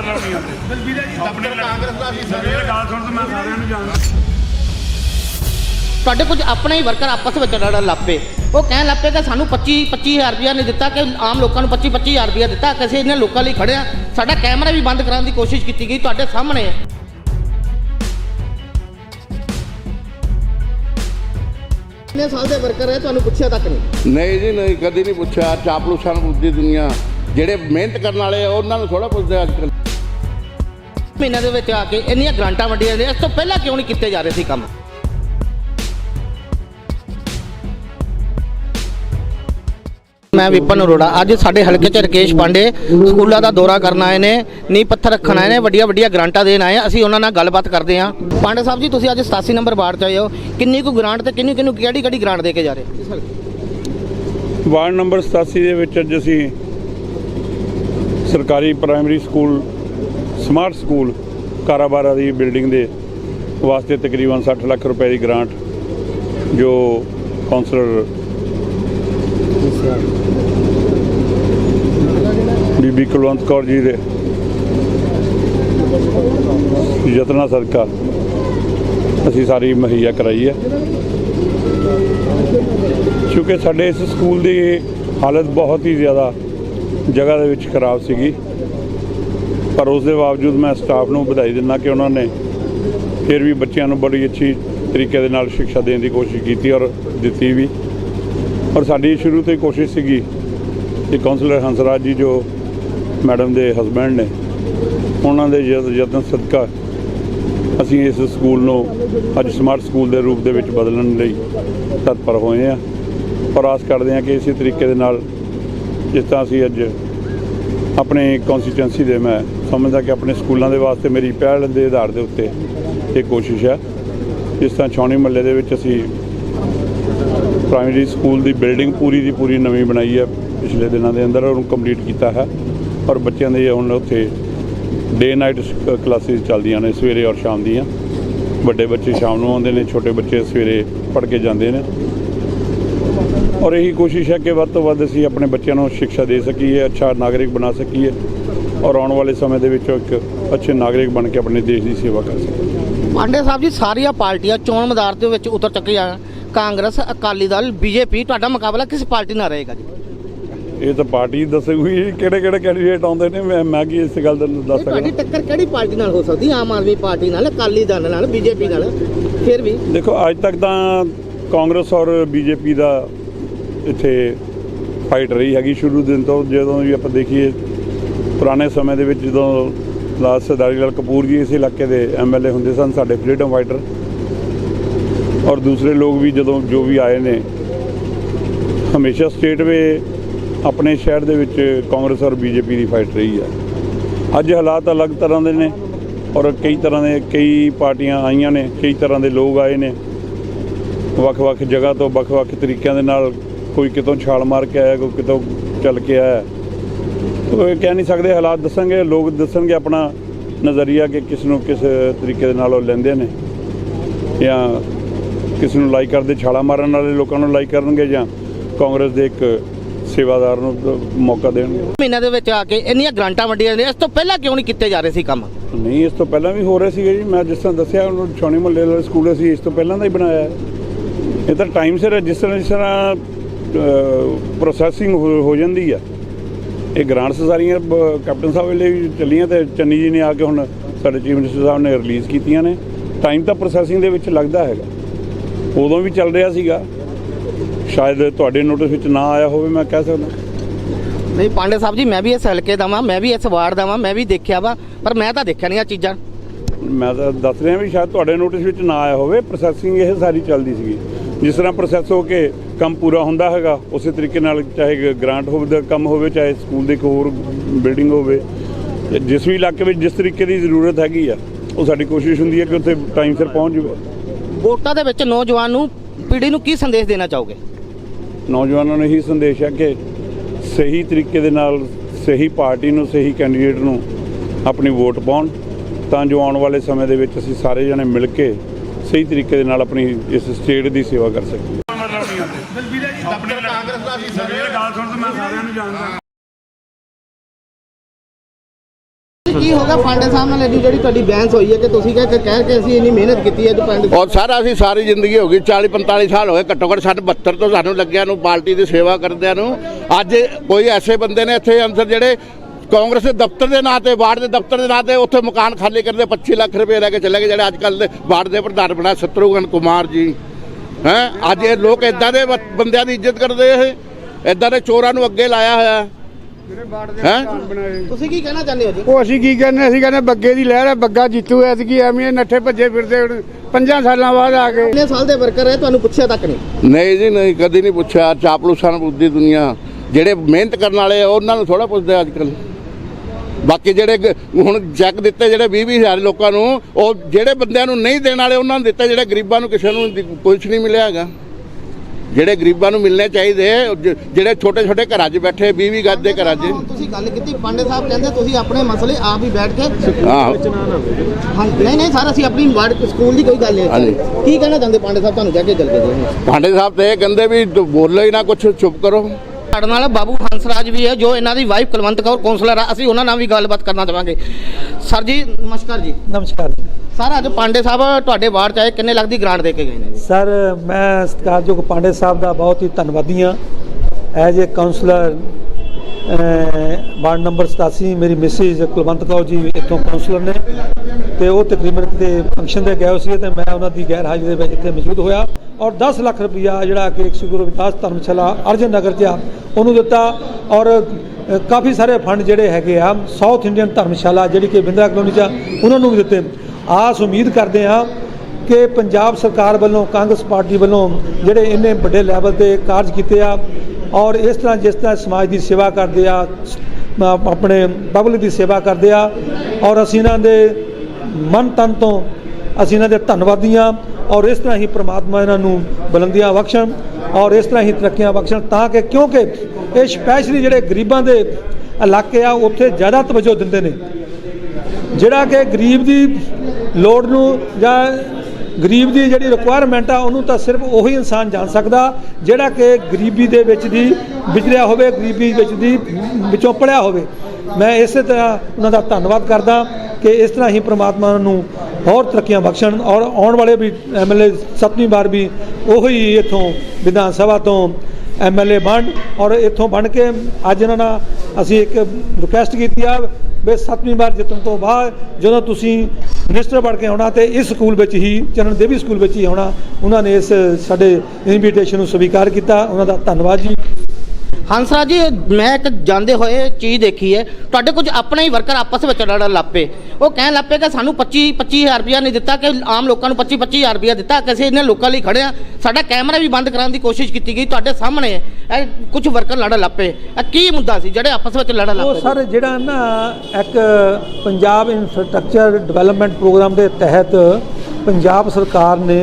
ਮਤਲਬ ਨਹੀਂ ਹੁੰਦੇ ਦਲਬੀਰ ਜੀ ਦਫ਼ਤਰ ਕਾਂਗਰਸ ਦਾ ਸੀ ਸਰ ਗੱਲ ਸੁਣ ਤੇ ਮੈਂ ਸਾਰਿਆਂ ਨੂੰ ਜਾਣਦਾ ਤੁਹਾਡੇ ਕੁਝ ਆਪਣੇ ਹੀ ਵਰਕਰ ਆਪਸ ਵਿੱਚ ਲੜਨ ਲੱਪੇ ਉਹ ਕਹਿਣ ਲੱਪੇ ਕਿ ਸਾਨੂੰ 25 25000 ਰੁਪਇਆ ਨਹੀਂ ਦਿੱਤਾ ਕਿ ਆਮ ਲੋਕਾਂ ਨੂੰ 25 25000 ਰੁਪਇਆ ਦਿੱਤਾ ਕਿ ਅਸੀਂ ਇਹਨਾਂ ਲੋਕਾਂ ਲਈ ਖੜੇ ਆ ਸਾਡਾ ਕੈਮਰਾ ਵੀ ਬੰਦ ਕਰਾਉਣ ਦੀ ਕੋਸ਼ਿਸ਼ ਕੀਤੀ ਗਈ, ਤੁਹਾਡੇ ਸਾਹਮਣੇ ਹੈ। ਕਿੰਨੇ ਸਾਲ ਦੇ ਵਰਕਰ ਹੈ? ਤੁਹਾਨੂੰ ਪੁੱਛਿਆ ਤੱਕ ਨਹੀਂ? ਨਹੀਂ ਜੀ, ਨਹੀਂ, ਕਦੀ ਨਹੀਂ ਪੁੱਛਿਆ। ਚਾਪਲੂਸਾਂ ਨੂੰ ਪੁੱਛਦੀ ਦੁਨੀਆ। ਜਿਹੜੇ ਮਿਹਨਤ ਕਰਨ ਵਾਲੇ ਉਹਨਾਂ ਨੂੰ ਥੋੜਾ ਪੁੱਛਦੇ ਅੱਜ ਕੱਲ੍ਹ ਮਹੀਨਿਆਂ ਦੇ ਵਿੱਚ ਆ ਕੇ ਇੰਨੀਆਂ ਗ੍ਰਾਂਟਾਂ ਵੰਡੀਆਂ ਨੇ ਇਸ ਤੋਂ ਪਹਿਲਾਂ ਕਿਉਂ ਨਹੀਂ ਕੀਤੇ ਜਾ ਰਹੇ ਸੀ ਕੰਮ? ਮੈਂ ਵਿਪਨ ਅਰੋੜਾ, ਅੱਜ ਸਾਡੇ ਹਲਕੇ ਚ ਰਕੇਸ਼ ਪਾਂਡੇ ਸਕੂਲਾਂ ਦਾ ਦੌਰਾ ਕਰਨ ਆਏ ਨੇ, ਨੀਂਹ ਪੱਥਰ ਰੱਖਣ ਆਏ ਨੇ ਵੱਡੀਆਂ ਵੱਡੀਆਂ ਗ੍ਰਾਂਟਾਂ ਦੇਣ ਆਏ ਅਸੀਂ ਉਹਨਾਂ ਨਾਲ ਗੱਲਬਾਤ ਕਰਦੇ ਹਾਂ। ਪਾਂਡੇ ਸਾਹਿਬ ਜੀ, ਤੁਸੀਂ ਅੱਜ 87 ਨੰਬਰ ਵਾਰਡ ਚ ਆਏ ਹੋ। ਕਿੰਨੀ ਕੁ ਗ੍ਰਾਂਟ ਤੇ ਕਿੰਨੀ ਕਿੰਨੀ ਕਿਹੜੀ ਕਿਹੜੀ ਗ੍ਰਾਂਟ ਦੇ ਕੇ ਜਾ ਰਹੇ? ਵਾਰਡ ਨੰਬਰ 87 ਦੇ ਵਿੱਚ ਅੱਜ ਅਸੀਂ ਸਰਕਾਰੀ primary school smart school Karabara ਦੀ ਬਿਲਡਿੰਗ ਦੇ ਵਾਸਤੇ ਤਕਰੀਬਨ 60 ਲੱਖ ਰੁਪਏ ਦੀ ਗ੍ਰਾਂਟ ਜੋ ਕਾਉਂਸਲਰ ਬੀਬੀ ਕੁਲਵੰਤ ਕੌਰ ਜੀ ਦੇ ਯਤਨਾਂ ਸਦਕਾ ਅਸੀਂ ਸਾਰੀ ਮੁਹੱਈਆ ਕਰਾਈ ਹੈ। ਕਿਉਂਕਿ ਸਾਡੇ ਇਸ ਸਕੂਲ ਦੀ ਹਾਲਤ ਬਹੁਤ ਹੀ ਜ਼ਿਆਦਾ ਜਗ੍ਹਾ ਦੇ ਵਿੱਚ ਖਰਾਬ ਸੀਗੀ। ਪਰ ਉਸ ਦੇ ਬਾਵਜੂਦ ਮੈਂ ਸਟਾਫ ਨੂੰ ਵਧਾਈ ਦਿੰਦਾ ਕਿ ਉਹਨਾਂ ਨੇ ਫਿਰ ਵੀ ਬੱਚਿਆਂ ਨੂੰ ਬੜੀ ਅੱਛੀ ਤਰੀਕੇ ਦੇ ਨਾਲ ਸਿੱਖਿਆ ਦੇਣ ਦੀ ਕੋਸ਼ਿਸ਼ ਕੀਤੀ ਔਰ ਦਿੱਤੀ ਵੀ। ਔਰ ਸਾਡੀ ਸ਼ੁਰੂ ਤੋਂ ਹੀ ਕੋਸ਼ਿਸ਼ ਸੀਗੀ ਕਿ ਕਾਉਂਸਲਰ ਹੰਸਰਾਜ ਜੀ ਜੋ ਮੈਡਮ ਦੇ ਹਸਬੈਂਡ ਨੇ, ਉਹਨਾਂ ਦੇ ਯਤ- ਯਤਨ ਸਦਕਾ ਅਸੀਂ ਇਸ ਸਕੂਲ ਨੂੰ ਅੱਜ ਸਮਾਰਟ ਸਕੂਲ ਦੇ ਰੂਪ ਦੇ ਵਿੱਚ ਬਦਲਣ ਲਈ ਤਤਪਰ ਹੋਏ ਹਾਂ ਔਰ ਆਸ ਕਰਦੇ ਹਾਂ ਕਿ ਇਸੇ ਤਰੀਕੇ ਦੇ ਨਾਲ ਜਿਸ ਤਰ੍ਹਾਂ ਅਸੀਂ ਅੱਜ ਆਪਣੇ ਕਨਸਟੀਟੈਂਸੀ ਦੇ ਮੈਂ ਸਮਝਦਾ ਕਿ ਆਪਣੇ ਸਕੂਲਾਂ ਦੇ ਵਾਸਤੇ ਮੇਰੀ ਪਹਿਲ ਦੇ ਆਧਾਰ ਦੇ ਉੱਤੇ ਇਹ ਕੋਸ਼ਿਸ਼ ਹੈ। ਜਿਸ ਤਰ੍ਹਾਂ ਛਾਉਣੀ ਮੱਲੇ ਦੇ ਵਿੱਚ ਅਸੀਂ ਪ੍ਰਾਇਮਰੀ ਸਕੂਲ ਦੀ ਬਿਲਡਿੰਗ ਪੂਰੀ ਦੀ ਪੂਰੀ ਨਵੀਂ ਬਣਾਈ ਹੈ। ਪਿਛਲੇ ਦਿਨਾਂ ਦੇ ਅੰਦਰ ਉਹਨੂੰ ਕੰਪਲੀਟ ਕੀਤਾ ਹੈ। ਔਰ ਬੱਚਿਆਂ ਦੇ ਹੁਣ ਉੱਥੇ ਡੇ ਨਾਈਟ ਕਲਾਸਿਸ ਚੱਲਦੀਆਂ ਨੇ ਸਵੇਰੇ ਔਰ ਸ਼ਾਮ ਦੀਆਂ। ਵੱਡੇ ਬੱਚੇ ਸ਼ਾਮ ਨੂੰ ਆਉਂਦੇ ਨੇ, ਛੋਟੇ ਬੱਚੇ ਸਵੇਰੇ ਪੜ੍ਹ ਕੇ ਜਾਂਦੇ ਨੇ। ਔਰ ਇਹੀ ਕੋਸ਼ਿਸ਼ ਹੈ ਕਿ ਵੱਧ ਤੋਂ ਵੱਧ ਅਸੀਂ ਆਪਣੇ ਬੱਚਿਆਂ ਨੂੰ ਸਿੱਖਿਆ ਦੇ ਸਕੀਏ, ਅੱਛਾ ਨਾਗਰਿਕ ਬਣਾ ਸਕੀਏ। ਔਰ ਆਉਣ ਵਾਲੇ ਸਮੇਂ ਦੇ ਵਿੱਚ ਇੱਕ ਅੱਛੇ ਨਾਗਰਿਕ ਬਣ ਕੇ ਆਪਣੇ ਦੇਸ਼ ਦੀ ਸੇਵਾ ਕਰ ਸਕੀਏ ਪਾਂਡੇ ਸਾਹਿਬ ਜੀ ਸਾਰੀਆਂ ਪਾਰਟੀਆਂ ਚੋਣ ਮੈਦਾਨ ਦੇ ਵਿੱਚ ਉਤਰ ਚੁੱਕੀਆਂ। ਕਾਂਗਰਸ ਅਕਾਲੀ ਦਲ ਬੀਜੇਪੀ ਤੁਹਾਡਾ ਮੁਕਾਬਲਾ ਕਿਸ ਪਾਰਟੀ ਨਾਲ ਰਹੇਗਾ ਜੀ? ਇਹ ਤਾਂ ਪਾਰਟੀ ਦੱਸੂਗੀ ਕਿਹੜੇ ਕਿਹੜੇ ਕੈਂਡੀਡੇਟ ਆਉਂਦੇ ਨੇ ਮੈਂ ਮੈਂ ਕੀ ਇਸ ਗੱਲ ਦਾ ਦੱਸ ਤੁਹਾਡੀ ਸਕਦਾ। ਟੱਕਰ ਕਿਹੜੀ ਪਾਰਟੀ ਨਾਲ ਹੋ ਸਕਦੀ? ਆਮ ਆਦਮੀ ਪਾਰਟੀ ਨਾਲ ਅਕਾਲੀ ਦਲ ਨਾਲ ਬੀਜੇਪੀ ਨਾਲ ਫਿਰ ਵੀ? ਦੇਖੋ ਅੱਜ ਤੱਕ ਤਾਂ ਕਾਂਗਰਸ ਔਰ ਬੀਜੇਪੀ ਦਾ ਇੱਥੇ ਫਾਈਟ ਰਹੀ ਹੈਗੀ ਸ਼ੁਰੂ ਦਿਨ ਤੋਂ ਜਦੋਂ ਵੀ ਆਪਾਂ ਦੇਖੀਏ ਪੁਰਾਣੇ ਸਮੇਂ ਦੇ ਵਿੱਚ ਜਦੋਂ ਲਾਲ ਸਰਦਾਰੀ ਲਾਲ ਕਪੂਰ ਜੀ ਇਸ ਇਲਾਕੇ ਦੇ ਐਮਐਲਏ ਹੁੰਦੇ ਸਨ, ਸਾਡੇ ਫਰੀडम ਫਾਈਟਰ। ਔਰ ਦੂਸਰੇ ਲੋਕ ਵੀ ਜਦੋਂ ਜੋ ਵੀ ਆਏ ਨੇ, ਹਮੇਸ਼ਾ ਸਟੇਟ ਵੇ ਆਪਣੇ ਸ਼ਹਿਰ ਦੇ ਵਿੱਚ ਕਾਂਗਰਸ ਔਰ ਬੀਜੇਪੀ ਦੀ ਫਾਈਟ ਰਹੀ ਹੈ ਅੱਜ ਹਾਲਾਤ ਅਲੱਗ ਤਰ੍ਹਾਂ ਦੇ ਨੇ ਔਰ ਕਈ ਤਰ੍ਹਾਂ ਦੇ ਕਈ ਪਾਰਟੀਆਂ ਆਈਆਂ ਨੇ, ਕਈ ਤਰ੍ਹਾਂ ਦੇ ਲੋਕ ਆਏ ਨੇ। ਵੱਖ-ਵੱਖ ਜਗ੍ਹਾ ਤੋਂ ਵੱਖ-ਵੱਖ ਤਰੀਕਿਆਂ ਦੇ ਨਾਲ ਕੋਈ ਕਿਤੋਂ ਛਾਲ ਮਾਰ ਕੇ ਆਇਆ, ਕੋਈ ਕਿਤੋਂ ਚੱਲ ਕੇ ਆਇਆ। ਉਹ ਕਹਿ ਨਹੀਂ ਸਕਦੇ ਹਾਲਾਤ ਦੱਸਣਗੇ ਲੋਕ ਦੱਸਣਗੇ ਆਪਣਾ ਨਜ਼ਰੀਆ ਕਿ ਕਿਸ ਨੂੰ ਕਿਸ ਤਰੀਕੇ ਦੇ ਨਾਲ ਉਹ ਲੈਂਦੇ ਨੇ। ਜਾਂ ਕਿਸ ਨੂੰ ਲਾਈਕ ਕਰਦੇ ਛਾਲਾ ਮਾਰਨ ਵਾਲੇ ਲੋਕਾਂ ਨੂੰ ਲਾਈਕ ਕਰਨਗੇ ਜਾਂ ਕਾਂਗਰਸ ਦੇ ਇੱਕ ਸੇਵਾਦਾਰ ਨੂੰ ਮੌਕਾ ਦੇਣਗੇ। ਮਹੀਨਿਆਂ ਦੇ ਵਿੱਚ ਆ ਕੇ ਇੰਨੀਆਂ ਗ੍ਰਾਂਟਾਂ ਵੰਡੀਆਂ ਨੇ ਇਸ ਤੋਂ ਪਹਿਲਾਂ ਕਿਉਂ ਨਹੀਂ ਕੀਤੇ ਜਾ ਰਹੇ ਸੀ ਕੰਮ? ਨਹੀਂ ਇਸ ਤੋਂ ਪਹਿਲਾਂ ਵੀ ਹੋ ਰਹੇ ਸੀਗੇ ਜੀ। ਮੈਂ ਜਿਸ ਤਰ੍ਹਾਂ ਦੱਸਿਆ ਉਹਨੂੰ ਛਾਉਣੀ ਮੁਹੱਲੇ ਵਾਲੇ ਸਕੂਲ ਅਸੀਂ ਇਸ ਤੋਂ ਪਹਿਲਾਂ ਦਾ ਹੀ ਬਣਾਇਆ ਹੈ। ਇਹ ਤਾਂ ਟਾਈਮ ਸਿਰ ਜਿਸ ਤਰ੍ਹਾਂ ਜਿਸ ਤਰ੍ਹਾਂ ਪ੍ਰੋਸੈਸਿੰਗ ਹੋ ਜਾਂਦੀ ਹੈ। ਇਹ ਗ੍ਰਾਂਟਸ ਸਾਰੀਆਂ ਕੈਪਟਨ ਸਾਹਿਬ ਵੇਲੇ ਵੀ ਚੱਲੀਆਂ ਤੇ ਚੰਨੀ ਜੀ ਨੇ ਆ ਕੇ ਹੁਣ ਸਾਡੇ ਚੀਫ ਮਿਨਿਸਟਰ ਸਾਹਿਬ ਨੇ ਰਿਲੀਜ਼ ਕੀਤੀਆਂ ਨੇ। ਟਾਈਮ ਤਾਂ ਪ੍ਰੋਸੈਸਿੰਗ ਦੇ ਵਿੱਚ ਲੱਗਦਾ ਹੈਗਾ। ਉਦੋਂ ਵੀ ਚੱਲ ਰਿਹਾ ਸੀਗਾ। ਸ਼ਾਇਦ ਤੁਹਾਡੇ ਨੋਟਿਸ ਵਿੱਚ ਨਾ ਆਇਆ ਹੋਵੇ ਮੈਂ ਕਹਿ ਸਕਦਾ। ਨਹੀਂ ਪਾਂਡੇ ਸਾਹਿਬ ਜੀ ਮੈਂ ਵੀ ਇਸ ਹਲਕੇ ਦਾ ਵਾਂ ਮੈਂ ਵੀ ਇਸ ਵਾਰਡ ਦਾ ਵਾਂ ਮੈਂ ਵੀ ਦੇਖਿਆ ਵਾ ਪਰ ਮੈਂ ਤਾਂ ਦੇਖਿਆ ਨਹੀਂ ਆ ਚੀਜ਼ਾਂ। ਮੈਂ ਤਾਂ ਦੱਸ ਰਿਹਾ ਵੀ ਸ਼ਾਇਦ ਤੁਹਾਡੇ ਨੋਟਿਸ ਵਿੱਚ ਨਾ ਆਇਆ ਹੋਵੇ। ਪ੍ਰੋਸੈਸਿੰਗ ਇਹ ਸਾਰੀ ਚੱਲਦੀ ਸੀਗੀ। ਜਿਸ ਤਰ੍ਹਾਂ ਪ੍ਰੋਸੈਸ ਹੋ ਕੇ ਕੰਮ ਪੂਰਾ ਹੁੰਦਾ ਹੈਗਾ ਉਸੇ ਤਰੀਕੇ ਨਾਲ ਚਾਹੇ ਗ੍ਰਾਂਟ ਹੋਵੇ ਦਾ ਕੰਮ ਹੋਵੇ ਚਾਹੇ ਸਕੂਲ ਦੀ ਕੋਈ ਹੋਰ ਬਿਲਡਿੰਗ ਹੋਵੇ ਜਿਸ ਵੀ ਇਲਾਕੇ ਵਿੱਚ ਜਿਸ ਤਰੀਕੇ ਦੀ ਜ਼ਰੂਰਤ ਹੈਗੀ ਆ ਉਹ ਸਾਡੀ ਕੋਸ਼ਿਸ਼ ਹੁੰਦੀ ਹੈ ਕਿ ਉੱਥੇ ਟਾਈਮ ਸਿਰ ਪਹੁੰਚ ਜਾਵੇ। ਵੋਟਾਂ ਦੇ ਵਿੱਚ ਨੌਜਵਾਨ ਨੂੰ ਪੀੜ੍ਹੀ ਨੂੰ ਕੀ ਸੰਦੇਸ਼ ਦੇਣਾ ਚਾਹੋਗੇ? ਨੌਜਵਾਨਾਂ ਨੂੰ ਇਹੀ ਸੰਦੇਸ਼ ਹੈ ਕਿ ਸਹੀ ਤਰੀਕੇ ਦੇ ਨਾਲ ਸਹੀ ਪਾਰਟੀ ਨੂੰ ਸਹੀ ਕੈਂਡੀਡੇਟ ਨੂੰ ਆਪਣੀ ਵੋਟ ਪਾਉਣ ਤਾਂ ਜੋ ਆਉਣ ਵਾਲੇ ਸਮੇਂ ਦੇ ਵਿੱਚ ਅਸੀਂ ਸਾਰੇ ਜਣੇ ਮਿਲ ਕੇ ਸਹੀ ਤਰੀਕੇ ਦੇ ਨਾਲ ਆਪਣੀ ਇਸ ਸਟੇਟ ਦੀ ਸੇਵਾ ਕਰ ਸਕੀਏ। ਮਤਲਬ ਨਹੀਂ ਹੁੰਦੇ। ਦਲਬੀਰ ਜੀ ਦਫ਼ਤਰ ਕਾਂਗਰਸ ਦਾ ਸੀ ਸਰ। ਇਹ ਗੱਲ ਸੁਣ ਤੇ ਮੈਂ ਸਾਰਿਆਂ ਨੂੰ ਜਾਣਦਾ। ਕੀ ਹੋਗਾ ਪਾਂਡੇ ਸਾਹਿਬ ਨਾਲ ਇੰਨੀ ਜਿਹੜੀ ਤੁਹਾਡੀ ਬਹਿਸ ਹੋਈ ਹੈ ਕਿ ਤੁਸੀਂ ਕਹਿ ਕਹਿ ਕੇ ਅਸੀਂ ਇੰਨੀ ਮਿਹਨਤ ਕੀਤੀ ਹੈ ਜੋ ਪਾਂਡੇ ਔਰ ਸਾਰਾ ਅਸੀਂ ਸਾਰੀ ਜ਼ਿੰਦਗੀ ਹੋ ਗਈ 40 45 ਸਾਲ ਹੋ ਗਏ ਘੱਟੋ ਘੱਟ ਸਾਡੇ 72 ਤੋਂ ਸਾਨੂੰ ਲੱਗਿਆ ਨੂੰ ਪਾਰਟੀ ਦੀ ਸੇਵਾ ਕਰਦਿਆਂ ਨੂੰ। ਅੱਜ ਕੋਈ ਐਸੇ ਬੰਦੇ ਨੇ ਇੱਥੇ ਅੰਸਰ ਜਿਹੜੇ ਕਾਂਗਰਸ ਦੇ ਦਫ਼ਤਰ ਦੇ ਨਾਂ ਤੇ ਵਾਰਡ ਦੇ ਦਫ਼ਤਰ ਦੇ ਨਾਂ ਤੇ ਉੱਥੇ ਮਕਾਨ ਖਾਲੀ ਕਰਦੇ 25 ਲੱਖ ਰੁਪਏ ਲੈ ਕੇ ਚਲੇ ਗਏ ਜਿਹੜੇ ਅੱਜ ਕੱਲ੍ਹ ਦੇ ਵਾਰਡ ਦੇ ਪ੍ਰਧਾਨ ਬਣਾ ਸ਼ਤਰੂਘਨ ਕੁਮਾਰ ਜੀ। ਹੈ? ਅੱਜ ਇਹ ਲੋਕ ਇਦਾਂ ਦੇ ਬੰਦਿਆਂ ਦੀ ਇੱਜ਼ਤ ਕਰਦੇ ਇਹ। ਇਦਾਂ ਦੇ ਚੋਰਾਂ ਨੂੰ ਅੱਗੇ ਲਾਇਆ ਹੋਇਆ। ਹੈ? ਤੁਸੀਂ ਕੀ ਕਹਿਣਾ ਚਾਹੁੰਦੇ ਹੋ ਜੀ? ਉਹ ਅਸੀਂ ਕੀ ਕਹਿੰਦੇ ਅਸੀਂ ਕਹਿੰਦੇ ਬੱਗੇ ਦੀ ਲਹਿਰ ਹੈ ਬੱਗਾ ਜਿੱਤੂ ਐਤਕੀ ਐਵੇਂ ਇਹ ਨੱਠੇ ਭੱਜੇ ਫਿਰਦੇ ਹੁਣ ਪੰਜਾਂ ਸਾਲਾਂ ਬਾਅਦ ਆ ਗਏ ਕਿੰਨੇ ਸਾਲ ਦੇ ਵਰਕਰ ਹੈ ਤੁਹਾਨੂੰ ਪੁੱਛਿਆ ਤੱਕ ਨਹੀਂ? ਨਹੀਂ ਜੀ ਨਹੀਂ ਕਦੀ ਨਹੀਂ ਪੁੱਛਿਆ। ਚਾਪਲੂਸਾਂ ਨੂੰ ਪੁੱਛਦੀ ਦੁਨੀਆ। ਜਿਹੜੇ ਮਿਹਨਤ ਕਰਨ ਵਾਲੇ ਆ, ਉਹਨਾਂ ਨੂੰ ਥੋੜਾ ਪੁੱਛਦੇ ਅੱਜ ਕੱਲ੍ਹ। ਬਾਕੀ ਜਿਹੜੇ ਹੁਣ ਚੈੱਕ ਦਿੱਤੇ ਜਿਹੜੇ 20 20 ਹਜ਼ਾਰ ਲੋਕਾਂ ਨੂੰ ਉਹ ਜਿਹੜੇ ਬੰਦਿਆਂ ਨੂੰ ਨਹੀਂ ਦੇਣ ਵਾਲੇ ਉਹਨਾਂ ਨੂੰ ਦਿੱਤੇ ਜਿਹੜੇ ਗਰੀਬਾਂ ਨੂੰ ਕਿਸੇ ਨੂੰ ਕੁਛ ਨਹੀਂ ਮਿਲਿਆ ਹੈਗਾ। ਜਿਹੜੇ ਗਰੀਬਾਂ ਨੂੰ ਮਿਲਣੇ ਚਾਹੀਦੇ ਜਿਹੜੇ ਛੋਟੇ ਛੋਟੇ ਘਰਾਂ 'ਚ ਬੈਠੇ 20 20 ਗੱਜ ਦੇ ਘਰਾਂ 'ਚ। ਤੁਸੀਂ ਗੱਲ ਕੀਤੀ ਪਾਂਡੇ ਸਾਹਿਬ ਕਹਿੰਦੇ ਤੁਸੀਂ ਆਪਣੇ ਮਸਲੇ ਆਪ ਹੀ ਬੈਠ ਕੇ ਹਾਂ। ਨਹੀਂ ਨਹੀਂ ਸਰ ਅਸੀਂ ਆਪਣੀ ਵਾਰਡ ਸਕੂਲ ਦੀ ਕੋਈ ਗੱਲ ਨਹੀਂ। ਕੀ ਕਹਿਣਾ ਚਾਹੁੰਦੇ ਪਾਂਡੇ ਸਾਹਿਬ? ਤੁਹਾਨੂੰ ਕਹਿ ਕੇ ਚੱਲ ਗਏ ਪਾਂਡੇ ਸਾਹਿਬ ਤੇ ਇਹ ਕਹਿੰਦੇ ਵੀ ਬੋਲੋ ਹੀ ਨਾ ਕੁਛ ਚੁੱਪ ਕਰੋ। ਸਾਡੇ ਨਾਲ ਬਾਬੂ ਹੰਸਰਾਜ ਵੀ ਹੈ ਜੋ ਇਹਨਾਂ ਦੀ ਵਾਈਫ ਕੁਲਵੰਤ ਕੌਰ ਕੌਂਸਲਰ ਆ। ਅਸੀਂ ਉਹਨਾਂ ਨਾਲ ਵੀ ਗੱਲਬਾਤ ਕਰਨਾ ਚਾਹਾਂਗੇ। ਸਰ ਜੀ ਨਮਸਕਾਰ ਜੀ। ਨਮਸਕਾਰ ਜੀ। ਸਰ ਅੱਜ ਪਾਂਡੇ ਸਾਹਿਬ ਤੁਹਾਡੇ ਵਾਰਡ ਚ ਆਏ ਕਿੰਨੇ ਲੱਖ ਦੀ ਗ੍ਰਾਂਟ ਦੇ ਕੇ ਗਏ ਨੇ ਸਰ ਮੈਂ ਸਤਿਕਾਰਯੋਗ ਪਾਂਡੇ ਸਾਹਿਬ ਦਾ ਬਹੁਤ ਹੀ ਧੰਨਵਾਦੀ ਹਾਂ। As a councillor ward number 87 ਮੇਰੀ ਮਿਸਿਸ ਕੁਲਵੰਤ ਕੌਰ ਜੀ ਇੱਥੋਂ ਕਾਉਂਸਲਰ ਨੇ। ਤੇ ਉਹ ਤਕਰੀਬਨ ਕਿਤੇ ਫੰਕਸ਼ਨ ਤੇ ਗਏ ਹੋਏ ਸੀ ਤੇ ਮੈਂ ਉਹਨਾਂ ਦੀ ਗੈਰ ਹਾਜ਼ਰੀ ਦੇ ਵਿੱਚ ਇੱਥੇ ਮੌਜੂਦ ਹੋਇਆ ਔਰ 10 ਲੱਖ ਰੁਪਇਆ ਜਿਹੜਾ ਕਿ ਸ੍ਰੀ ਗੁਰੂ ਰਵਿਦਾਸ ਧਰਮਸ਼ਾਲਾ ਅਰਜਨ ਨਗਰ 'ਚ ਆ, ਉਹਨੂੰ ਦਿੱਤਾ ਔਰ ਕਾਫੀ ਸਾਰੇ ਫੰਡ ਜਿਹੜੇ ਹੈਗੇ ਆ ਸਾਊਥ ਇੰਡੀਅਨ ਧਰਮਸ਼ਾਲਾ ਜਿਹੜੀ ਕਿ ਬਿੰਦਰਾ ਕਲੋਨੀ 'ਚ ਆ, ਉਹਨਾਂ ਨੂੰ ਵੀ ਦਿੱਤੇ। ਆਸ ਉਮੀਦ ਕਰਦੇ ਆ ਕਿ ਪੰਜਾਬ ਸਰਕਾਰ ਵੱਲੋਂ, ਕਾਂਗਰਸ ਪਾਰਟੀ ਵੱਲੋਂ ਜਿਹੜੇ ਇੰਨੇ ਵੱਡੇ ਲੈਵਲ ਤੇ ਕਾਰਜ ਕੀਤੇ ਆ ਔਰ ਇਸ ਤਰ੍ਹਾਂ ਜਿਸ ਤਰ੍ਹਾਂ ਸਮਾਜ ਦੀ ਸੇਵਾ ਕਰਦੇ ਆ ਆਪਣੇ ਪਬਲਿਕ ਦੀ ਸੇਵਾ ਕਰਦੇ ਆ ਔਰ ਅਸੀਂ ਇਹਨਾਂ ਦੇ ਮਨ ਤਨ ਤੋਂ ਅਸੀਂ ਇਹਨਾਂ ਦੇ ਧੰਨਵਾਦੀ ਹਾਂ ਔਰ ਇਸ ਤਰ੍ਹਾਂ ਹੀ ਪ੍ਰਮਾਤਮਾ ਇਹਨਾਂ ਨੂੰ ਬੁਲੰਦੀਆਂ ਬਖਸ਼ਣ ਔਰ ਇਸ ਤਰ੍ਹਾਂ ਹੀ ਤਰੱਕੀਆਂ ਬਖਸ਼ਣ ਤਾਂ ਕਿ ਕਿਉਂਕਿ ਇਹ ਸਪੈਸ਼ਲੀ ਜਿਹੜੇ ਗਰੀਬਾਂ ਦੇ ਇਲਾਕੇ ਆ, ਉੱਥੇ ਜ਼ਿਆਦਾ ਤਵੱਜੋ ਦਿੰਦੇ ਨੇ। ਜਿਹੜਾ ਕਿ ਗਰੀਬ ਦੀ ਲੋੜ ਨੂੰ ਜਾਂ ਗਰੀਬ ਦੀ ਜਿਹੜੀ ਰਿਕੁਆਇਰਮੈਂਟ ਆ, ਉਹਨੂੰ ਤਾਂ ਸਿਰਫ ਉਹੀ ਇਨਸਾਨ ਜਾਣ ਸਕਦਾ ਜਿਹੜਾ ਕਿ ਗਰੀਬੀ ਦੇ ਵਿੱਚ ਦੀ ਵਿਚਰਿਆ ਹੋਵੇ, ਗਰੀਬੀ ਵਿੱਚ ਦੀ ਵਿੱਚੋਂ ਪੜਿਆ ਹੋਵੇ। ਮੈਂ ਇਸੇ ਤਰ੍ਹਾਂ ਉਹਨਾਂ ਦਾ ਧੰਨਵਾਦ ਕਰਦਾ। ਕਿ ਇਸ ਤਰ੍ਹਾਂ ਹੀ ਪ੍ਰਮਾਤਮਾ ਨੂੰ ਹੋਰ ਤਰੱਕੀਆਂ ਬਖਸ਼ਣ ਔਰ ਆਉਣ ਵਾਲੇ ਵੀ ਐਮਐਲਏ ਸੱਤਵੀਂ ਵਾਰ ਵੀ ਉਹੀ ਇੱਥੋਂ ਵਿਧਾਨ ਸਭਾ ਤੋਂ ਐਮਐਲਏ ਬਣ ਔਰ ਇੱਥੋਂ ਬਣ ਕੇ ਅੱਜ ਇਹਨਾਂ ਨਾਲ ਅਸੀਂ ਇੱਕ ਰਿਕੁਐਸਟ ਕੀਤੀ ਆ ਵੀ ਸੱਤਵੀਂ ਵਾਰ ਜਿੱਤਣ ਤੋਂ ਬਾਅਦ ਜਦੋਂ ਤੁਸੀਂ ਮਿਨਿਸਟਰ ਬਣ ਕੇ ਆਉਣਾ ਤੇ ਇਸ ਸਕੂਲ ਵਿੱਚ ਹੀ ਚਰਨ ਦੇਵੀ ਸਕੂਲ ਵਿੱਚ ਹੀ ਆਉਣਾ, ਉਹਨਾਂ ਨੇ ਇਸ ਸਾਡੇ ਇਨਵੀਟੇਸ਼ਨ ਨੂੰ ਸਵੀਕਾਰ ਕੀਤਾ, ਉਹਨਾਂ ਦਾ ਧੰਨਵਾਦ ਜੀ। ਹੰਸਰਾਜ ਜੀ ਮੈਂ ਇੱਕ ਜਾਂਦੇ ਹੋਏ ਚੀਜ਼ ਦੇਖੀ ਹੈ। ਤੁਹਾਡੇ ਕੁਝ ਆਪਣੇ ਹੀ ਵਰਕਰ ਆਪਸ ਵਿੱਚ ਲੜਨ ਲੱਪੇ ਉਹ ਕਹਿਣ ਲੱਪੇ ਕਿ ਸਾਨੂੰ 25 25000 ਰੁਪਇਆ ਨਹੀਂ ਦਿੱਤਾ ਕਿ ਆਮ ਲੋਕਾਂ ਨੂੰ 25 25000 ਰੁਪਇਆ ਦਿੱਤਾ ਕਿ ਅਸੀਂ ਇਹਨਾਂ ਲੋਕਾਂ ਲਈ ਖੜੇ ਆ ਸਾਡਾ ਕੈਮਰਾ ਵੀ ਬੰਦ ਕਰਾਉਣ ਦੀ ਕੋਸ਼ਿਸ਼ ਕੀਤੀ ਗਈ। ਤੁਹਾਡੇ ਸਾਹਮਣੇ। ਇਹ ਕੁਝ ਵਰਕਰ ਲੜਨ ਲੱਪੇ ਇਹ ਕੀ ਮੁੱਦਾ ਸੀ ਜਿਹੜੇ ਆਪਸ ਵਿੱਚ ਲੜਨ ਉਹ ਲੱਪੇ ਸਰ ਜਿਹੜਾ ਨਾ ਇੱਕ ਪੰਜਾਬ ਇਨਫਰਾਸਟ੍ਰਕਚਰ ਡਿਵੈਲਪਮੈਂਟ ਪ੍ਰੋਗਰਾਮ ਦੇ ਤਹਿਤ ਪੰਜਾਬ ਸਰਕਾਰ ਨੇ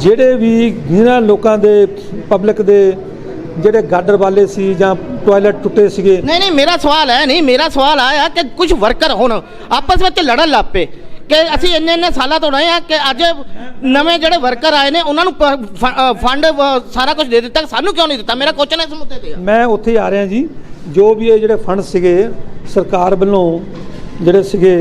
ਜਿਹੜੇ ਵੀ ਜਿਹਨਾਂ ਲੋਕਾਂ ਦੇ ਪਬਲਿਕ ਦੇ ਜਿਹੜੇ ਗਾਡਰ ਵਾਲੇ ਸੀ ਜਾਂ ਟਾਇਲਟ ਟੁੱਟੇ ਸੀਗੇ। ਨਹੀਂ ਨਹੀਂ ਮੇਰਾ ਸਵਾਲ ਹੈ ਨਹੀਂ ਮੇਰਾ ਸਵਾਲ ਆਇਆ ਕਿ ਕੁਝ ਵਰਕਰ ਹੁਣ ਆਪਸ ਵਿੱਚ ਲੜਨ ਲੱਪੇ ਕਿ ਅਸੀਂ ਇੰਨੇ ਇੰਨੇ ਸਾਲਾਂ ਤੋਂ ਰਹੇ ਆ ਕਿ ਅੱਜ ਨਵੇਂ ਜਿਹੜੇ ਵਰਕਰ ਆਏ ਨੇ ਉਹਨਾਂ ਨੂੰ ਫੰਡ ਸਾਰਾ ਕੁਝ ਦੇ ਦਿੱਤਾ ਸਾਨੂੰ ਕਿਉਂ ਨਹੀਂ ਦਿੱਤਾ? ਮੇਰਾ ਕੁਐਸਚਨ ਇਸ ਮੁੱਦੇ ਤੇ। ਮੈਂ ਉੱਥੇ ਆ ਰਿਹਾ ਜੀ ਜੋ ਵੀ ਇਹ ਜਿਹੜੇ ਫੰਡ ਸੀਗੇ ਸਰਕਾਰ ਵੱਲੋਂ ਜਿਹੜੇ ਸੀਗੇ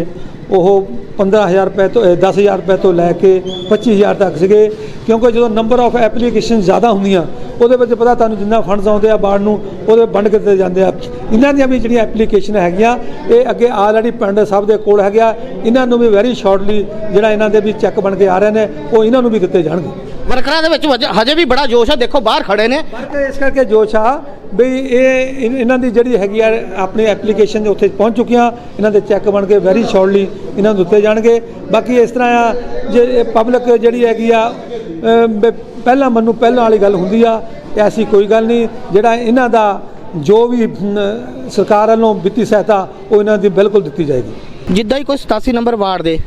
ਉਹ 15000 ਰੁਪਏ ਤੋਂ ਅਹ 10000 ਰੁਪਏ ਤੋਂ ਲੈ ਕੇ 25000 ਤੱਕ ਸੀਗੇ। ਕਿਉਂਕਿ ਜਦੋਂ ਨੰਬਰ ਆਫ ਐਪਲੀਕੇਸ਼ਨ ਜ਼ਿਆਦਾ ਹੁੰਦੀਆਂ, ਉਹਦੇ ਵਿੱਚ ਪਤਾ ਤੁਹਾਨੂੰ ਜਿੰਨਾ ਫੰਡਸ ਆਉਂਦੇ ਆ ਬਾੜ ਨੂੰ, ਉਹਦੇ ਵੰਡ ਕੇ ਦਿੱਤੇ ਜਾਂਦੇ ਆ। ਇਹਨਾਂ ਦੀਆਂ ਵੀ ਜਿਹੜੀਆਂ ਐਪਲੀਕੇਸ਼ਨ ਹੈਗੀਆਂ, ਇਹ ਅੱਗੇ ਆਲਰੇਡੀ ਪਿੰਡ ਸਾਹਿਬ ਦੇ ਕੋਲ ਹੈਗਿਆ ਇਹਨਾਂ ਨੂੰ ਵੀ ਵੈਰੀ ਸ਼ਾਰਟਲੀ ਜਿਹੜਾ ਇਹਨਾਂ ਦੇ ਵੀ ਚੈੱਕ ਬਣ ਕੇ ਆ ਰਹੇ ਨੇ, ਉਹ ਇਹਨਾਂ ਨੂੰ ਵੀ ਦਿੱਤੇ ਜਾਣਗੇ। ਵਰਕਰਾਂ ਦੇ ਵਿੱਚ ਵਜ- ਹਜੇ ਵੀ ਬੜਾ ਜੋਸ਼ ਹੈ ਦੇਖੋ ਬਾਹਰ ਖੜੇ ਨੇ। ਕਰਕੇ ਇਸ ਕਰਕੇ ਜੋਸ਼ ਆ ਵੀ ਇਹ ਇਨ- ਇਹਨਾਂ ਦੀ ਜਿਹੜੀ ਹੈਗੀ ਆ ਆਪਣੀ ਐਪਲੀਕੇਸ਼ਨ ਉੱਥੇ ਪਹੁੰਚ ਚੁੱਕੀਆਂ। ਇਹਨਾਂ ਦੇ ਚੈੱਕ ਬਣ ਕੇ ਵੈਰੀ ਸ਼ਾਰਟਲੀ ਇਹਨਾਂ ਨੂੰ ਦਿੱਤੇ ਜਾਣਗੇ। ਬਾਕੀ ਇਸ ਤਰ੍ਹਾਂ ਆ ਜੇ ਪਬਲਿਕ ਜਿਹੜੀ ਹੈਗੀ ਆ ਅਮ, ਵੀ ਪਹਿਲਾਂ ਮੈਨੂੰ ਪਹਿਲਾਂ ਵਾਲੀ ਗੱਲ ਹੁੰਦੀ ਆ ਐਸੀ ਕੋਈ ਗੱਲ ਨਹੀਂ। ਜਿਹੜਾ ਇਹਨਾਂ ਦਾ ਜੋ ਵੀ ਸਰਕਾਰ ਵੱਲੋਂ ਵਿੱਤੀ ਸਹਾਇਤਾ ਉਹ ਇਹਨਾਂ ਦੀ ਬਿਲਕੁਲ ਦਿੱਤੀ ਜਾਏਗੀ। ਜਿੱਦਾਂ ਹੀ ਕੋਈ 87 ਨੰਬਰ ਵਾਰਡ ਦੇ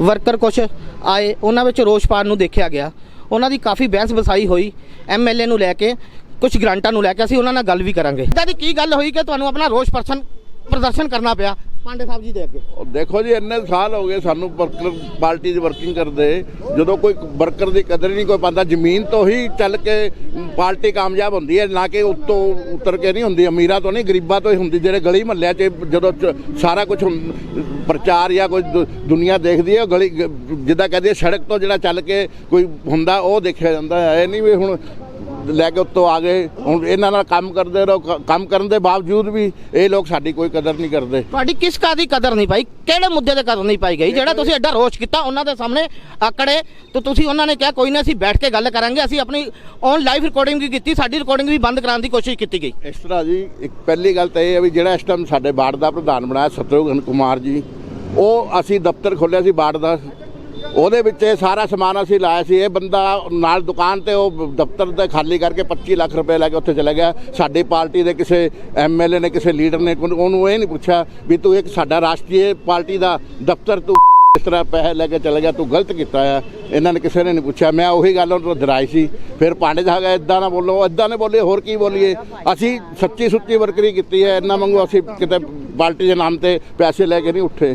ਵਰਕਰ ਕੁਛ ਆਏ ਉਹਨਾਂ ਵਿੱਚ ਰੋਸ਼ ਪਾਣ ਨੂੰ ਦੇਖਿਆ ਗਿਆ। ਉਹਨਾਂ ਦੀ ਕਾਫੀ ਬਹਿਸ ਵਸਾਈ ਹੋਈ ਐਮਐਲਏ ਨੂੰ ਲੈ ਕੇ ਕੁਝ ਗ੍ਰਾਂਟਾਂ ਨੂੰ ਲੈ ਕੇ ਅਸੀਂ ਉਹਨਾਂ ਨਾਲ ਗੱਲ ਵੀ ਕਰਾਂਗੇ। ਇਦਾਂ ਦੀ ਕੀ ਗੱਲ ਹੋਈ ਕਿ ਤੁਹਾਨੂੰ ਆਪਣਾ ਰੋਸ਼ ਪ੍ਰਸ਼ਨ ਪ੍ਰਦਰਸ਼ਨ ਕਰਨਾ ਪਿਆ? ਪਾਂਡੇ ਸਾਹਿਬ ਜੀ ਦੇ ਅੱਗੇ। ਦੇਖੋ ਜੀ, ਇੰਨੇ ਸਾਲ ਹੋ ਗਏ ਸਾਨੂੰ ਵਰਕਰ ਪਾਰਟੀ ਦੀ ਵਰਕਿੰਗ ਕਰਦੇ। ਜਦੋਂ ਕੋਈ ਵਰਕਰ ਦੀ ਕਦਰ ਨਹੀਂ ਕੋਈ ਪਾਉਂਦਾ, ਜ਼ਮੀਨ ਤੋਂ ਹੀ ਚੱਲ ਕੇ ਪਾਰਟੀ ਕਾਮਯਾਬ ਹੁੰਦੀ ਹੈ, ਨਾ ਕਿ ਉੱਤੋਂ ਉਤਰ ਕੇ ਨਹੀਂ ਹੁੰਦੀ, ਅਮੀਰਾਂ ਤੋਂ ਨਹੀਂ, ਗਰੀਬਾਂ ਤੋਂ ਹੀ ਹੁੰਦੀ। ਜਿਹੜੇ ਗਲੀ ਮਹੱਲਿਆਂ 'ਚ ਜਦੋਂ ਸਾਰਾ ਕੁਝ ਪ੍ਰਚਾਰ ਜਾਂ ਕੋਈ ਦੁ- ਦੁਨੀਆ ਦੇਖਦੀ ਹੈ ਗਲੀ ਗ- ਜਿੱਦਾਂ ਕਹਦੇ ਸੜਕ ਤੋਂ ਜਿਹੜਾ ਚੱਲ ਕੇ ਕੋਈ ਹੁੰਦਾ, ਉਹ ਦੇਖਿਆ ਜਾਂਦਾ ਹੈ। ਇਹ ਨਹੀਂ ਵੀ ਹੁਣ ਲੈ ਕੇ ਉੱਤੋਂ ਆ ਗਏ। ਹੁਣ ਇਹਨਾਂ ਨਾਲ ਕੰਮ ਕਰਦੇ ਰਹੋ ਕੰਮ ਕਰਨ ਦੇ ਬਾਵਜੂਦ ਵੀ ਇਹ ਲੋਕ ਸਾਡੀ ਕੋਈ ਕਦਰ ਨਹੀਂ ਕਰਦੇ। ਤੁਹਾਡੀ ਕਿਸ ਕਾ ਦੀ ਕਦਰ ਨਹੀਂ ਪਾਈ ਕਿਹੜੇ ਮੁੱਦੇ ਤੇ ਕਦਰ ਨਹੀਂ ਪਾਈ ਗਈ? ਜਿਹੜਾ ਤੁਸੀਂ ਐਡਾ ਰੋਸ਼ ਕੀਤਾ ਉਹਨਾਂ ਦੇ ਸਾਹਮਣੇ ਆਕੜੇ ਤੇ ਤੁਸੀਂ ਉਹਨਾਂ ਨੇ ਕਿਹਾ ਕੋਈ ਨਾ ਅਸੀਂ ਬੈਠ ਕੇ ਗੱਲ ਕਰਾਂਗੇ। ਅਸੀਂ ਆਪਣੀ ਔਨ ਲਾਈਵ ਰਿਕਾਰਡਿੰਗ ਵੀ ਕੀਤੀ ਸਾਡੀ ਰਿਕਾਰਡਿੰਗ ਵੀ ਬੰਦ ਕਰਾਉਣ ਦੀ ਕੋਸ਼ਿਸ਼ ਕੀਤੀ ਗਈ। ਇਸ ਤਰ੍ਹਾਂ ਜੀ ਇੱਕ ਪਹਿਲੀ ਗੱਲ ਤਾਂ ਇਹ ਹੈ ਵੀ ਜਿਹੜਾ ਇਸ ਟਾਈਮ ਸਾਡੇ ਬਾੜ ਦਾ ਪ੍ਰਧਾਨ ਬਣਾਇਆ ਸਤਰੂਘਨ ਕੁਮਾਰ ਜੀ ਉਹ ਅਸੀਂ ਦਫ਼ਤਰ ਖੋਲ੍ਹਿਆ ਸੀ ਬਾੜ ਦਾ। ਉਹਦੇ ਵਿੱਚ ਇਹ ਸਾਰਾ ਸਮਾਨ ਅਸੀਂ ਲਾਇਆ ਸੀ। ਇਹ ਬੰਦਾ ਨਾਲ ਦੁਕਾਨ ਤੇ, ਉਹ ਦਫ਼ਤਰ ਤੇ ਖਾਲੀ ਕਰਕੇ 25 ਲੱਖ ਰੁਪਏ ਲੈ ਕੇ ਉੱਥੇ ਚਲਾ ਗਿਆ। ਸਾਡੀ ਪਾਰਟੀ ਦੇ ਕਿਸੇ ਐਮਐਲਏ ਨੇ, ਕਿਸੇ ਲੀਡਰ ਨੇ, ਉਹਨੂੰ ਇਹ ਨਹੀਂ ਪੁੱਛਿਆ ਵੀ ਤੂੰ ਇੱਕ ਸਾਡਾ ਰਾਸ਼ਟਰੀ ਪਾਰਟੀ ਦਾ ਦਫ਼ਤਰ ਤੂੰ ਇਸ ਤਰ੍ਹਾਂ ਪੈਸੇ ਲੈ ਕੇ ਚਲੇ ਗਿਆ, ਤੂੰ ਗਲਤ ਕੀਤਾ ਆ। ਇਹਨਾਂ ਨੇ ਕਿਸੇ ਨੇ ਨਹੀਂ ਪੁੱਛਿਆ। ਮੈਂ ਉਹੀ ਗੱਲ ਉਹਨਾਂ ਤੋਂ ਦਰਾਈ ਸੀ। ਫਿਰ ਪਾਂਡੇ ਸਾਹਿਬ ਗਏ ਇਦਾਂ ਨਾ ਬੋਲੋ ਇਦਾਂ ਨੇ ਬੋਲੇ ਹੋਰ ਕੀ ਬੋਲੀਏ? ਅਸੀਂ ਸੱਚੀ ਸੁੱਚੀ ਵਰਕਰੀ ਕੀਤੀ ਹੈ। ਇਹਨਾਂ ਵਾਂਗੂ ਅਸੀਂ ਕਿਤੇ ਪਾਰਟੀ ਦੇ ਨਾਮ ਤੇ ਪੈਸੇ ਲੈ ਕੇ ਨਹੀਂ ਉੱਠੇ।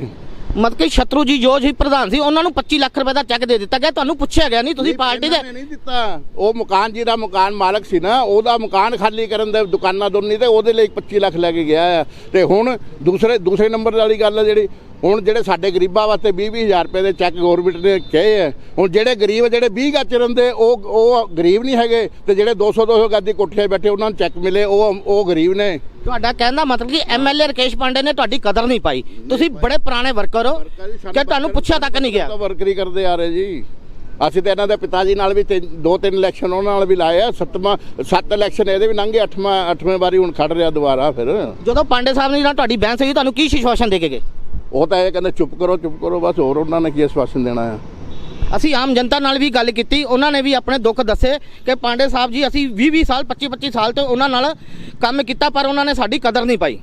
ਮਤਲਬ ਕਿ ਸ਼ਤਰੂ ਜੀ ਜੋ ਜੀ ਪ੍ਰਧਾਨ ਸੀ ਉਹਨਾਂ ਨੂੰ 25 ਲੱਖ ਰੁਪਏ ਦਾ ਚੈੱਕ ਦੇ ਦਿੱਤਾ ਗਿਆ ਤੁਹਾਨੂੰ ਪੁੱਛਿਆ ਗਿਆ ਨਹੀਂ ਤੁਸੀਂ ਪਾਰਟੀ ਦੇ ਨਹੀਂ ਦਿੱਤਾ। ਉਹ ਮਕਾਨ ਜਿਹਦਾ ਮਕਾਨ ਮਾਲਕ ਸੀ ਨਾ ਉਹਦਾ ਮਕਾਨ ਖਾਲੀ ਕਰਨ ਦੇ ਦੁਕਾਨਾਂ ਦੋਨੀ ਤੇ ਉਹਦੇ ਲਈ 25 ਲੱਖ ਲੈ ਕੇ ਗਿਆ ਤੇ ਹੁਣ ਦੂਸਰੇ ਦੂਸਰੇ ਨੰਬਰ ਵਾਲੀ ਗੱਲ ਹੈ ਜਿਹੜੀ ਹੁਣ ਜਿਹੜੇ ਸਾਡੇ ਗਰੀਬਾਂ ਵਾਸਤੇ 20 ਹਜ਼ਾਰ ਰੁਪਏ ਦੇ ਚੈੱਕ ਗਵਰਨਮੈਂਟ ਨੇ ਕਹੇ ਆ ਹੁਣ ਜਿਹੜੇ ਗਰੀਬ ਜਿਹੜੇ 20 ਗੱਜ ਰਹਿੰਦੇ ਉਹ ਉਹ ਗਰੀਬ ਨਹੀਂ ਹੈਗੇ ਤੇ ਜਿਹੜੇ 200 200 ਗੱਜ ਦੀ ਕੋਠੀਆਂ ਬੈਠੇ ਉਹਨਾਂ ਨੂੰ ਚੈੱਕ ਮਿਲੇ ਉਹ ਉਹ ਗਰੀਬ ਨੇ। ਤੁਹਾਡਾ ਕਹਿਣ ਦਾ ਮਤਲਬ ਕਿ ਐਮਐਲਏ ਰਕੇਸ਼ ਪਾਂਡੇ ਨੇ ਤੁਹਾਡੀ ਕਦਰ ਨਹੀਂ ਪਾਈ। ਤੁਸੀਂ ਬੜੇ ਪੁਰਾਣੇ ਵਰਕਰ ਹੋ ਕਿ ਤੁਹਾਨੂੰ ਪੁੱਛਿਆ ਤੱਕ ਨਹੀਂ ਗਿਆ? ਵਰਕਰੀ ਕਰਦੇ ਆ ਰਹੇ ਜੀ। ਅਸੀਂ ਤਾਂ ਇਹਨਾਂ ਦੇ ਪਿਤਾ ਜੀ ਨਾਲ ਵੀ ਦੋ ਤਿੰਨ ਇਲੈਕਸ਼ਨ ਉਹਨਾਂ ਨਾਲ ਵੀ ਲਾਏ ਆ ਸੱਤਵਾਂ ਸੱਤ ਇਲੈਕਸ਼ਨ ਇਹਦੇ ਵੀ ਲੰਘੇ ਅੱਠਵਾਂ ਅੱਠਵੇਂ ਵਾਰੀ ਹੁਣ ਖੜ ਰਿਹਾ ਦੁਬਾਰਾ ਫਿਰ। ਜਦੋਂ ਪਾਂਡੇ ਸਾਹਿਬ ਨੇ ਤੁਹਾਡੀ ਬਹਿਸ ਹੋਈ ਤੁਹਾਨੂੰ ਕੀ ਸ਼ਿਸ਼ਵਾਸ਼ਨ ਦੇ ਕੇ ਗਏ? ਉਹ ਤਾਂ ਇਹ ਕਹਿੰਦੇ ਚੁੱਪ ਕਰੋ ਚੁੱਪ ਕਰੋ, ਬਸ ਹੋਰ ਉਹਨਾਂ ਨੇ ਕੀ ਆਸ਼ਵਾਸਨ ਦੇਣਾ ਆ? ਅਸੀਂ ਆਮ ਜਨਤਾ ਨਾਲ ਵੀ ਗੱਲ ਕੀਤੀ, ਉਹਨਾਂ ਨੇ ਵੀ ਆਪਣੇ ਦੁੱਖ ਦੱਸੇ ਕਿ ਪਾਂਡੇ ਸਾਹਿਬ ਜੀ, ਅਸੀਂ 20 20 ਸਾਲ 25 25 ਸਾਲ ਤੋਂ ਉਹਨਾਂ ਨਾਲ ਕੰਮ ਕੀਤਾ, ਪਰ ਉਹਨਾਂ ਨੇ ਸਾਡੀ ਕਦਰ ਨਹੀਂ ਪਾਈ।